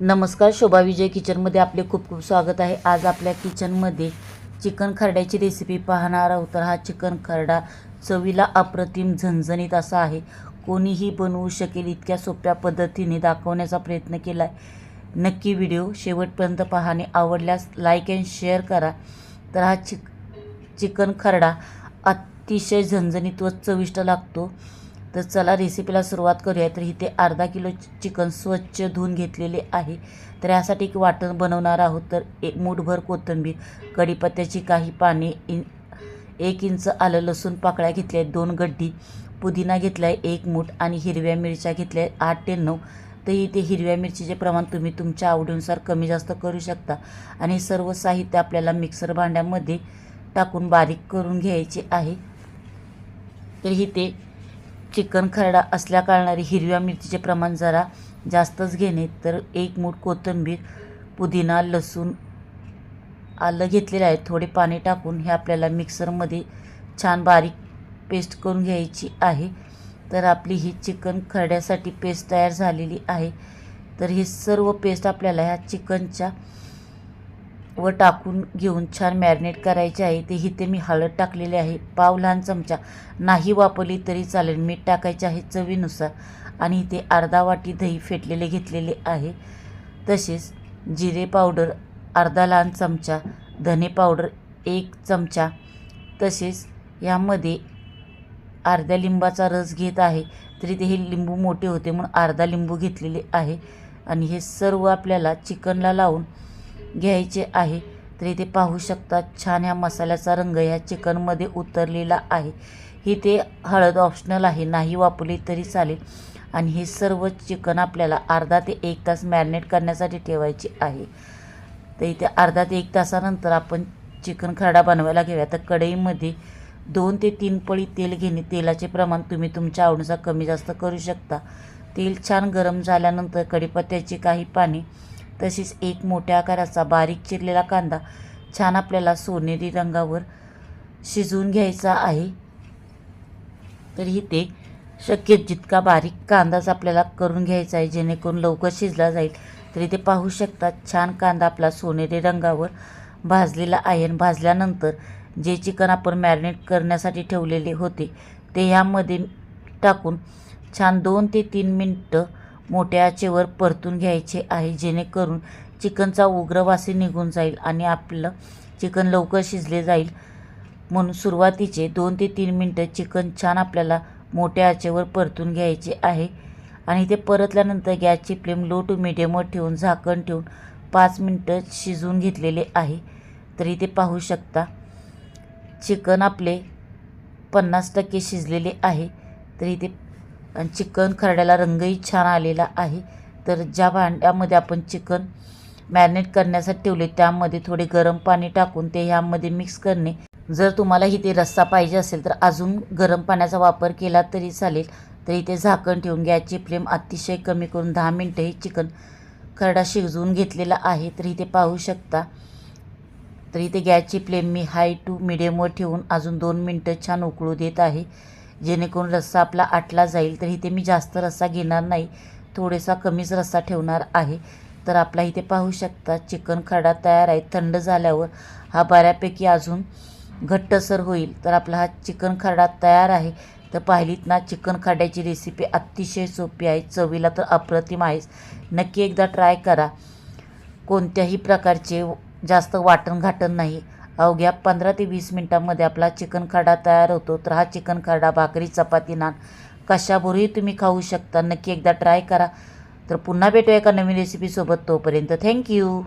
नमस्कार शोभा विजय किचनमध्ये आपले खूप खूप स्वागत आहे. आज आपल्या किचनमध्ये चिकन खरड्याची रेसिपी पाहणार आहोत. तर हा चिकन खरडा चवीला अप्रतिम झणझणीत असा आहे. कोणीही बनवू शकेल इतक्या सोप्या पद्धतीने दाखवण्याचा प्रयत्न केला आहे नक्की व्हिडिओ शेवटपर्यंत पाहणे आवडल्यास लाईक अँड शेअर करा. तर हा चिक चिकन खरडा अतिशय झणझणीत व चविष्ट लागतो. तर चला रेसिपीला सुरुवात करूया. तर इथे अर्धा किलो चिकन स्वच्छ धुवून घेतलेले आहे. तर यासाठी एक वाटण बनवणार आहोत. तर एक मूठभर कोथिंबीर कढीपत्त्याची काही पाने इन एक इंच आलं लसूण पाकळ्या घेतल्या आहेत दोन गड्डी पुदिना घेतला आहे एक मूठ आणि हिरव्या मिरच्या घेतल्या आहेत आठ ते नऊ. तर इथे हिरव्या मिरचीचे प्रमाण तुम्ही तुमच्या आवडीनुसार कमी जास्त करू शकता. आणि सर्व साहित्य आपल्याला मिक्सर भांड्यामध्ये टाकून बारीक करून घ्यायचे आहे. तर इथे चिकन खरडा असल्या कारणाने हिरव्या मिरचीचे प्रमाण जरा जास्तच घेणे तर एक मूठ कोथिंबीर पुदिना लसूण आलं घेतलेलं आहे. थोडे पाणी टाकून हे आपल्याला मिक्सरमध्ये छान बारीक पेस्ट करून घ्यायची आहे. तर आपली ही चिकन खरड्यासाठी पेस्ट तयार झालेली आहे. तर ही सर्व पेस्ट आपल्याला ह्या चिकनच्या व टाकून घेऊन छान मॅरिनेट करायचे आहे. ते इथे मी हळद टाकलेली आहे. पाव लहान चमचा. नाही वापरली तरी चालेल. मीठ टाकायचे आहे चवीनुसार. आणि इथे अर्धा वाटी दही फेटलेले घेतलेले आहे. तसेच जिरे पावडर अर्धा लहान चमचा धने पावडर एक चमचा. तसेच यामध्ये अर्ध्या लिंबाचा रस घेत आहे. तरी ते हे लिंबू मोठे होते म्हणून अर्धा लिंबू घेतलेले आहे. आणि हे सर्व आपल्याला चिकनला लावून घ्यायचे आहे. तर इथे पाहू शकता छान ह्या मसाल्याचा रंग ह्या चिकनमध्ये उतरलेला आहे. ही ते हळद ऑप्शनल आहे. नाही वापरली तरी चालेल. आणि हे सर्व चिकन आपल्याला अर्धा ते एक तास मॅरिनेट करण्यासाठी ठेवायची आहे. तर इथे अर्धा ते एक तासानंतर आपण चिकन खरडा बनवायला घेऊया. तर कढईमध्ये दोन ते तीन पळी तेल घेणे तेलाचे प्रमाण तुम्ही तुमच्या आवडीनुसार कमी जास्त करू शकता. तेल छान गरम झाल्यानंतर कढीपत्त्याची काही पाने तसेच एक मोठ्या आकाराचा बारीक चिरलेला कांदा छान आपल्याला सोनेरी रंगावर शिजवून घ्यायचा आहे. तर इथे शक्य जितका बारीक कांदाच आपल्याला करून घ्यायचा आहे जेणेकरून लवकर शिजला जाईल. तर इथे पाहू शकता छान कांदा आपला सोनेरी रंगावर भाजलेला आहे आणि भाजल्यानंतर जे चिकन आपण मॅरिनेट करण्यासाठी ठेवलेले होते ते ह्यामध्ये टाकून छान दोन ते तीन मिनटं मोठ्या आचेवर परतून घ्यायचे आहे जेणेकरून चिकनचा उग्रवासी निघून जाईल आणि आपलं चिकन लवकर शिजले जाईल. म्हणून सुरुवातीचे दोन ते तीन मिनटं चिकन छान आपल्याला मोठ्या आचेवर परतून घ्यायचे आहे आणि ते परतल्यानंतर गॅसची फ्लेम लो टू मिडियमवर ठेवून झाकण ठेवून पाच मिनटं शिजवून घेतलेले आहे. तरी ते पाहू शकता चिकन आपले पन्नास टक्के शिजलेले आहे. तरी ते आणि चिकन खरड्याला रंगही छान आलेला आहे. तर ज्या भांड्यामध्ये आपण चिकन मॅरिनेट करण्यासाठी ठेवले त्यामध्ये थोडे गरम पाणी टाकून ते ह्यामध्ये मिक्स करणे. जर तुम्हाला इथे रस्सा पाहिजे असेल तर अजून गरम पाण्याचा वापर केला तरी चालेल. तर इथे झाकण ठेवून गॅसची फ्लेम अतिशय कमी करून दहा मिनटं हे चिकन खरडा शिजवून घेतलेला आहे. तर इथे पाहू शकता. तर इथे गॅसची फ्लेम मी हाय टू मिडियमवर ठेवून अजून दोन मिनटं छान उकळू देत आहे. जेणेकरून रस्सा आपला आटला जाईल तर इथे मी जास्त रस्सा घेणार नाही. थोडासा कमीच रस्सा ठेवणार आहे. तर आपला इथे पाहू शकता चिकन खडा तयार आहे. थंड झाल्यावर हा बऱ्यापैकी अजून घट्टसर होईल. तर आपला हा चिकन खरडा तयार आहे. तर पाहिलीत ना चिकन खड्याची रेसिपी अतिशय सोपी आहे. चवीला तर अप्रतिम आहेच. नक्की एकदा ट्राय करा. कोणत्याही प्रकारचे जास्त वाटण घाटण नाही. अवघ्या पंधरा ते वीस मिनटामध्ये आपला चिकन खाडा तयार होतो. तर हा चिकन खाडा भाकरी चपाती नान कशाबरोबरही तुम्ही खाऊ शकता. नक्की एकदा ट्राय करा. तर पुन्हा भेटूया एका नवीन रेसिपीसोबत तोपर्यंत. थँक्यू